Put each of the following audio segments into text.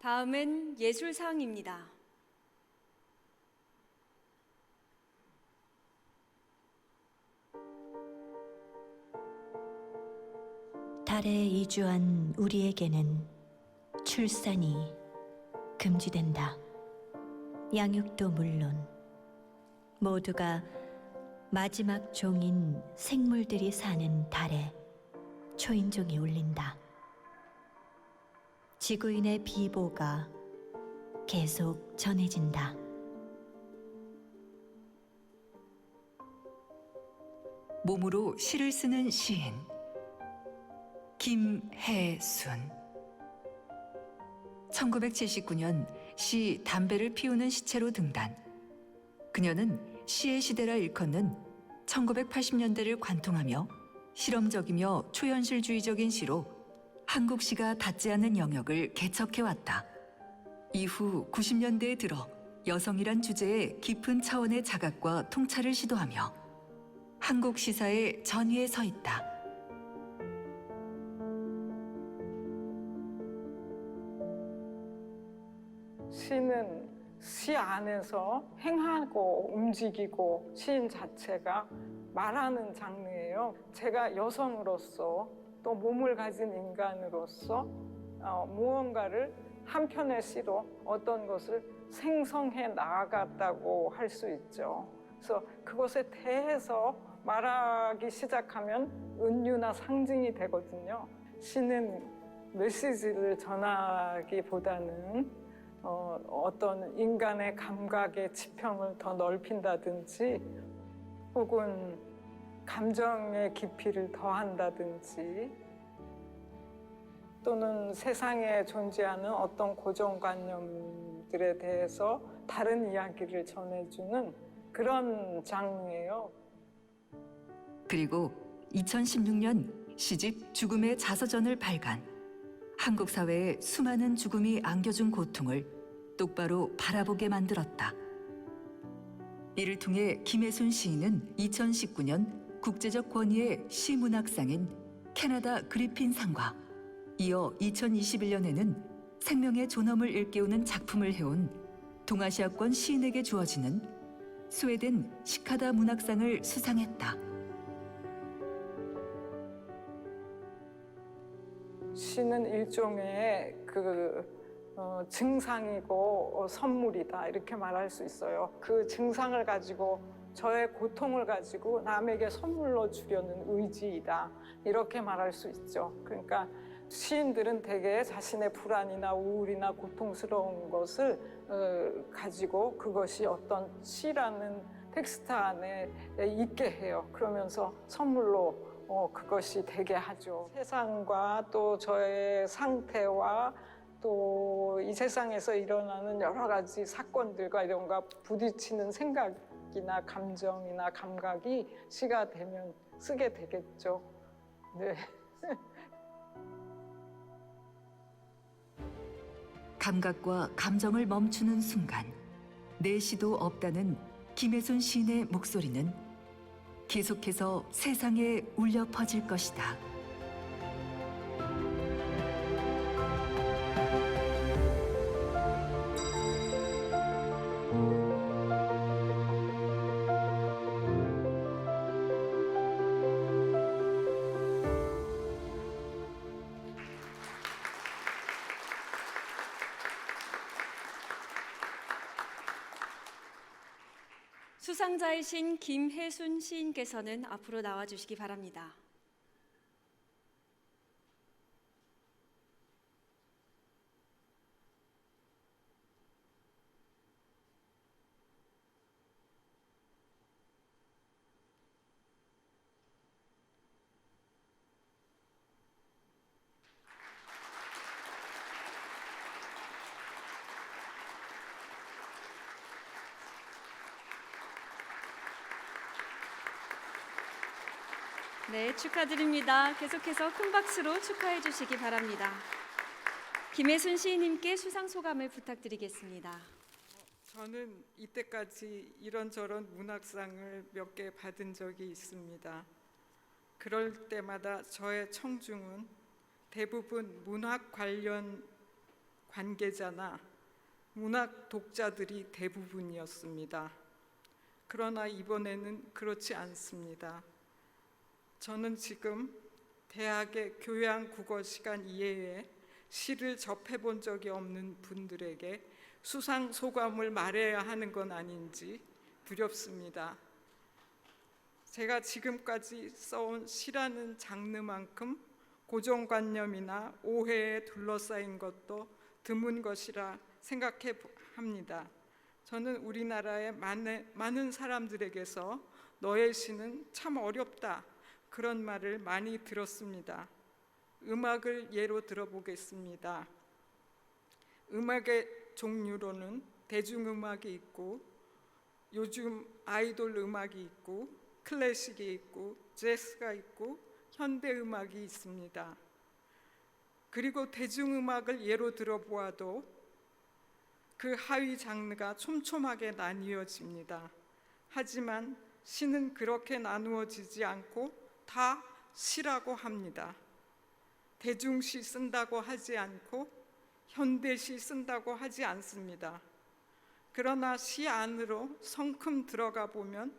다음은 예술상입니다. 달에 이주한 우리에게는 출산이 금지된다. 양육도 물론 모두가 마지막 종인 생물들이 사는 달에 초인종이 울린다. 지구인의 비보가 계속 전해진다. 몸으로 시를 쓰는 시인 김혜순 1979년 시 담배를 피우는 시체로 등단 그녀는 시의 시대라 일컫는 1980년대를 관통하며 실험적이며 초현실주의적인 시로 한국 시가 닿지 않는 영역을 개척해왔다. 이후 90년대에 들어 여성이란 주제에 깊은 차원의 자각과 통찰을 시도하며 한국 시사의 전위에 서 있다. 시는 시 안에서 행하고 움직이고 시인 자체가 말하는 장르예요. 제가 여성으로서 또 몸을 가진 인간으로서 어, 무언가를 한 편의 시로 어떤 것을 생성해 나아갔다고 할 수 있죠. 그래서 그것에 대해서 말하기 시작하면 은유나 상징이 되거든요. 시는 메시지를 전하기보다는 어, 어떤 인간의 감각의 지평을 더 넓힌다든지 혹은 감정의 깊이를 더한다든지 또는 세상에 존재하는 어떤 고정관념들에 대해서 다른 이야기를 전해주는 그런 장르예요. 그리고 2016년 시집 죽음의 자서전을 발간. 한국 사회에 수많은 죽음이 안겨준 고통을 똑바로 바라보게 만들었다. 이를 통해 김혜순 시인은 2019년 국제적 권위의 시문학상인 캐나다 그리핀상과 이어 2021년에는 생명의 존엄을 일깨우는 작품을 해온 동아시아권 시인에게 주어지는 스웨덴 시카다 문학상을 수상했다. 시는 일종의 그 어, 증상이고 어, 선물이다 이렇게 말할 수 있어요. 그 증상을 가지고 저의 고통을 가지고 남에게 선물로 주려는 의지이다 이렇게 말할 수 있죠. 그러니까 시인들은 대개 자신의 불안이나 우울이나 고통스러운 것을 어, 가지고 그것이 어떤 시라는 텍스트 안에 있게 해요. 그러면서 선물로 어, 그것이 되게 하죠. 세상과 또 저의 상태와 또 이 세상에서 일어나는 여러 가지 사건들과 이런 가 부딪히는 생각 이나 감정이나 감각이 시가 되면 쓰게 되겠죠. 네. 감각과 감정을 멈추는 순간 내 시도 없다는 김혜순 시인의 목소리는 계속해서 세상에 울려 퍼질 것이다. 수상자이신 김혜순 시인께서는 앞으로 나와 주시기 바랍니다. 네, 축하드립니다. 계속해서 큰 박수로 축하해 주시기 바랍니다. 김혜순 시인님께 수상 소감을 부탁드리겠습니다. 저는 이때까지 이런저런 문학상을 몇 개 받은 적이 있습니다. 그럴 때마다 저의 청중은 대부분 문학 관련 관계자나 문학 독자들이 대부분이었습니다. 그러나 이번에는 그렇지 않습니다. 저는 지금 대학의 교양 국어 시간 이외에 시를 접해 본 적이 없는 분들에게 수상 소감을 말해야 하는 건 아닌지 두렵습니다. 제가 지금까지 써온 시라는 장르만큼 고정관념이나 오해에 둘러싸인 것도 드문 것이라 생각해 합니다. 저는 우리나라의 많은, 사람들에게서 너의 시는 참 어렵다 그런 말을 많이 들었습니다. 음악을 예로 들어보겠습니다. 음악의 종류로는 대중음악이 있고 요즘 아이돌 음악이 있고 클래식이 있고 재즈가 있고 현대 음악이 있습니다. 그리고 대중음악을 예로 들어보아도 그 하위 장르가 촘촘하게 나뉘어집니다. 하지만 시는 그렇게 나누어지지 않고 다 시라고 합니다. 대중시 쓴다고 하지 않고 현대시 쓴다고 하지 않습니다. 그러나 시 안으로 성큼 들어가 보면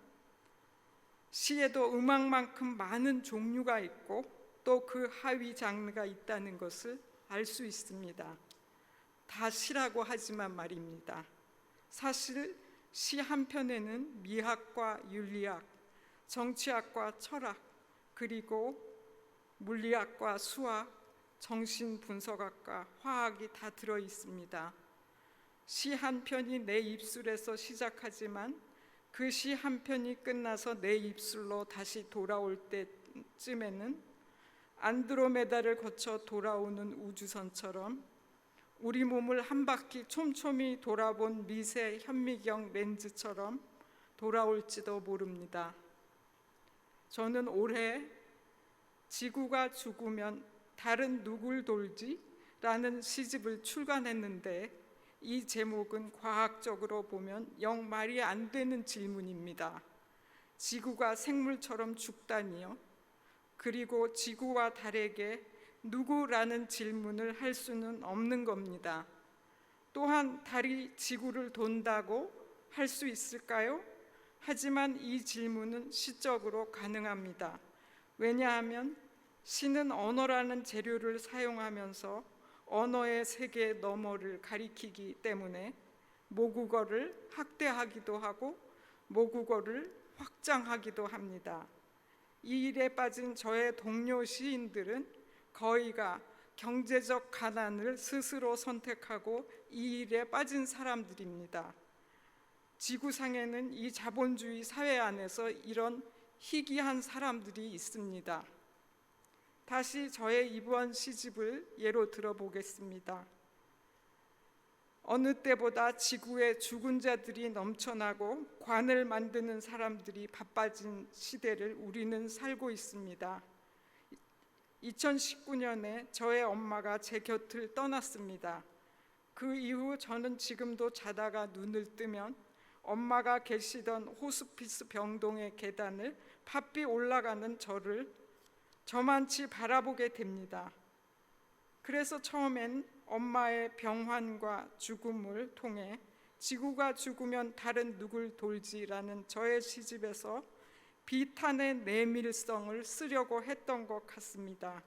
시에도 음악만큼 많은 종류가 있고 또 그 하위 장르가 있다는 것을 알 수 있습니다. 다 시라고 하지만 말입니다. 사실 시 한편에는 미학과 윤리학, 정치학과 철학, 그리고 물리학과 수학, 정신분석학과 화학이 다 들어 있습니다. 시 한 편이 내 입술에서 시작하지만 그 시 한 편이 끝나서 내 입술로 다시 돌아올 때쯤에는 안드로메다를 거쳐 돌아오는 우주선처럼 우리 몸을 한 바퀴 촘촘히 돌아본 미세 현미경 렌즈처럼 돌아올지도 모릅니다. 저는 올해 지구가 죽으면 다른 누굴 돌지? 라는 시집을 출간했는데 이 제목은 과학적으로 보면 영 말이 안 되는 질문입니다. 지구가 생물처럼 죽다니요? 그리고 지구와 달에게 누구라는 질문을 할 수는 없는 겁니다. 또한 달이 지구를 돈다고 할 수 있을까요? 하지만 이 질문은 시적으로 가능합니다. 왜냐하면 시는 언어라는 재료를 사용하면서 언어의 세계 너머를 가리키기 때문에 모국어를 학대하기도 하고 모국어를 확장하기도 합니다. 이 일에 빠진 저의 동료 시인들은 거의가 경제적 가난을 스스로 선택하고 이 일에 빠진 사람들입니다. 지구상에는 이 자본주의 사회 안에서 이런 희귀한 사람들이 있습니다. 다시 저의 이번 시집을 예로 들어보겠습니다. 어느 때보다 지구에 죽은 자들이 넘쳐나고 관을 만드는 사람들이 바빠진 시대를 우리는 살고 있습니다. 2019년에 저의 엄마가 제 곁을 떠났습니다. 그 이후 저는 지금도 자다가 눈을 뜨면 엄마가 계시던 호스피스 병동의 계단을 바삐 올라가는 저를 저만치 바라보게 됩니다. 그래서 처음엔 엄마의 병환과 죽음을 통해 지구가 죽으면 다른 누굴 돌지라는 저의 시집에서 비탄의 내밀성을 쓰려고 했던 것 같습니다.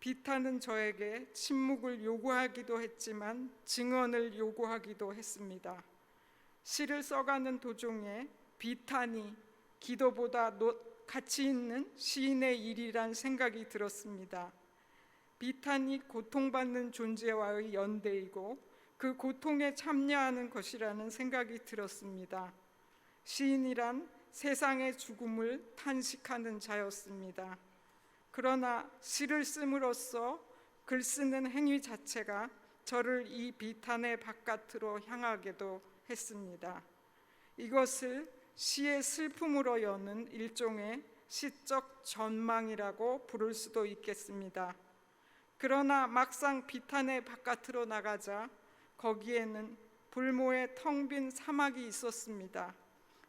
비탄은 저에게 침묵을 요구하기도 했지만 증언을 요구하기도 했습니다. 시를 써가는 도중에 비탄이 기도보다 가치 있는 시인의 일이란 생각이 들었습니다. 비탄이 고통받는 존재와의 연대이고 그 고통에 참여하는 것이라는 생각이 들었습니다. 시인이란 세상의 죽음을 탄식하는 자였습니다. 그러나 시를 씀으로써 글 쓰는 행위 자체가 저를 이 비탄의 바깥으로 향하게도 했습니다. 이것을 시의 슬픔으로 여는 일종의 시적 전망이라고 부를 수도 있겠습니다. 그러나 막상 비탄의 바깥으로 나가자 거기에는 불모의 텅 빈 사막이 있었습니다.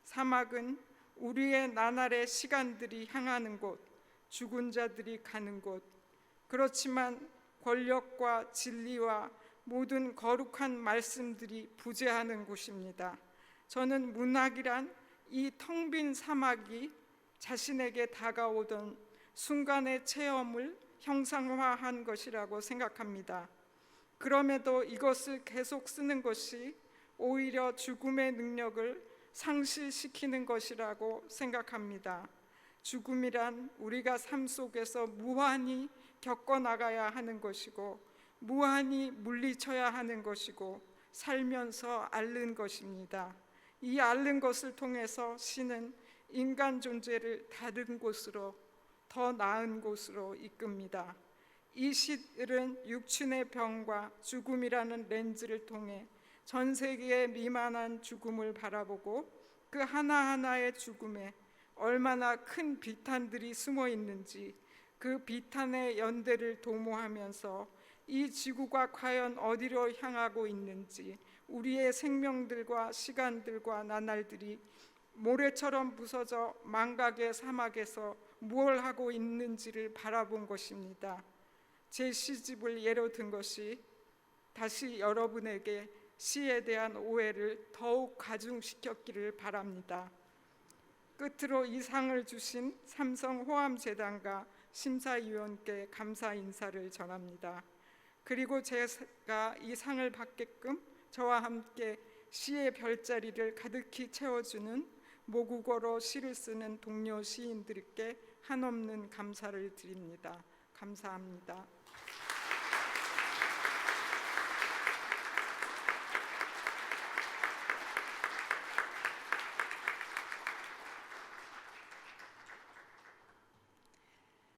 사막은 우리의 나날의 시간들이 향하는 곳, 죽은 자들이 가는 곳. 그렇지만 권력과 진리와 모든 거룩한 말씀들이 부재하는 곳입니다. 저는 문학이란 이 텅 빈 사막이 자신에게 다가오던 순간의 체험을 형상화한 것이라고 생각합니다. 그럼에도 이것을 계속 쓰는 것이 오히려 죽음의 능력을 상실시키는 것이라고 생각합니다. 죽음이란 우리가 삶 속에서 무한히 겪어나가야 하는 것이고 무한히 물리쳐야 하는 것이고 살면서 앓는 것입니다. 이 앓는 것을 통해서 신은 인간 존재를 다른 곳으로 더 나은 곳으로 이끕니다. 이 시들은 육신의 병과 죽음이라는 렌즈를 통해 전 세계의 미만한 죽음을 바라보고 그 하나하나의 죽음에 얼마나 큰 비탄들이 숨어 있는지 그 비탄의 연대를 도모하면서 이 지구가 과연 어디로 향하고 있는지 우리의 생명들과 시간들과 나날들이 모래처럼 부서져 망각의 사막에서 무엇 하고 있는지를 바라본 것입니다. 제 시집을 예로 든 것이 다시 여러분에게 시에 대한 오해를 더욱 가중시켰기를 바랍니다. 끝으로 이 상을 주신 삼성 호암 재단과 심사위원께 감사 인사를 전합니다. 그리고 제가 이 상을 받게끔 저와 함께 시의 별자리를 가득히 채워주는 모국어로 시를 쓰는 동료 시인들께 한없는 감사를 드립니다. 감사합니다.